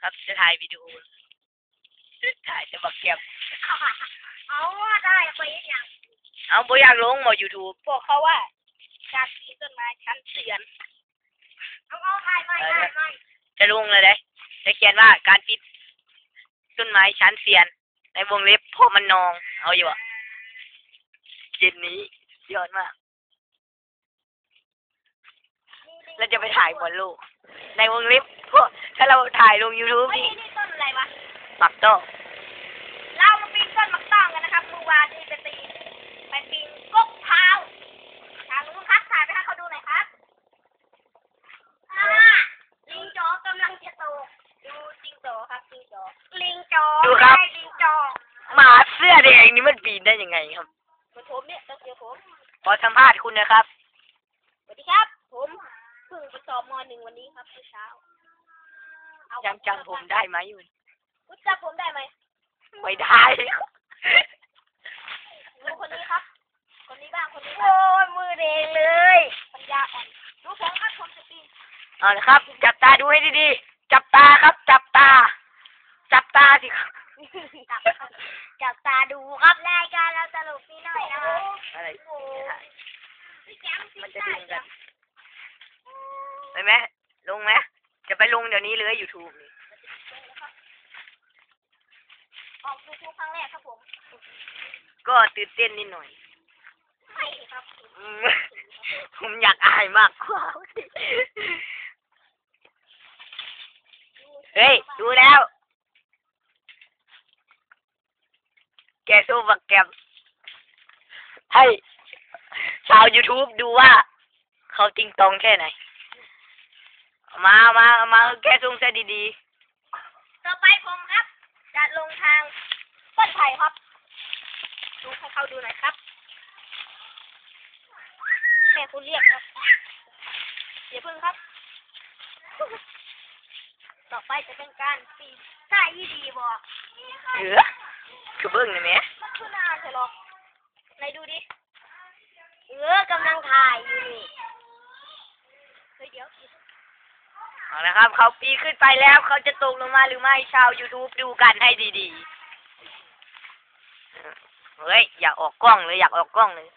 ครับจะถ่ายวิดีโอถ่ายจะบักเก็บเอาว่าได้ไปอย่างเอาบ่อยากลงหมอ YouTube พวกเขาว่าการปีนต้นไม้ชั้นเตือนเอาเอาถ่ายไม่ถ่ายไม่จะลงเลยเลยจะเขียนว่าการปิดต้นไม้ชั้นเซียน ในวงเล็บพอมันนอง เอาอยู่อะเย็นนี้ยอดมาก แล้วจะไปถ่ายบอลลูก ในวงเล็บพวกถ้าเราถ่ายลง YouTube เฮ้ยนี่นี่ต้นอะไรวะปักโต้เรามาปีนต้นมะต้องกันนะครับเมื่อวานนี้ไปปีนไปปีนกกเท้าทางนู้นครับถ่ายไปให้เขาดูหน่อยครับอ่าลิงโจกำลังจะโตดูลิงโจครับลิงโจลิงโจได้ลิงโจหมาเสื้อแดงนี่มันปีนได้ยังไงครับเหมือนผมเนี่ยต้องเจอผม ขอสัมภาษณ์คุณนะครับ สวัสดีครับ ผม หนึ่งวันนี้ครับเมื่อเช้าเอายังจำผมได้ไหมอยู่รู้จักผมได้ไหมไม่ได้ดูคนนี้ครับ คนนี้บ้างคนนี้โอ้ยมือแดงเลยปัญญาอ่อนดูผมครับผมจะปีนเอาละครับ จับตาดูให้ดีๆ จับตาครับ จับตา จับตาสิครับจับครับจับตาดูครับรายการเราตลกนิดหน่อยนะครับอะไรโอ้ยแจมมันจะดึงกัน ไปไหมลงไหมจะไปลงเดี๋ยวนี้เลยยูทูบนี่ออกดูทุกครั้งแรกครับผมก็ตื่นเต้นนิดหน่อยไม่ครับอืมผมอยากอายมากกว่าเฮ้ย ดูแล้ว แกสู้บักแกมให้ชาว YouTube ดูว่า เขาจริงตรงแค่ไหนเอา มาเอามาเอามาแกส่งซะดีต่อไปผมครับ จะลงทางต้นไผ่ครับ ดูให้เขาดูหน่อยครับแม่คุณเรียกครับอย่าพึ่งครับ ต่อไปจะเป็นการปีนใต้ยี่ดีบอกๆเออคือเบิ้งเลยไหมมันคือนานใช่หรอไหนดูดิ เออกำลังถ่ายอยู่นี่เฮ้ยเดี๋ยว เอาละครับ เขาปีนขึ้นไปแล้วเขาจะตกลงมาหรือไม่ชาว YouTube ดูกันให้ดีๆ เฮ้ย อยากออกกล้องเลย อยากออกกล้องเลย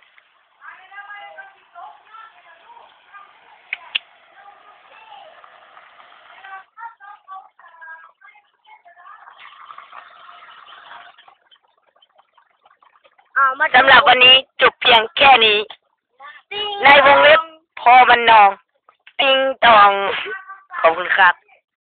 อ่ามาสำหรับวันนี้จบเพียงแค่นี้ ในวงเล็บพอมันนอง ติงตอง gewoon gat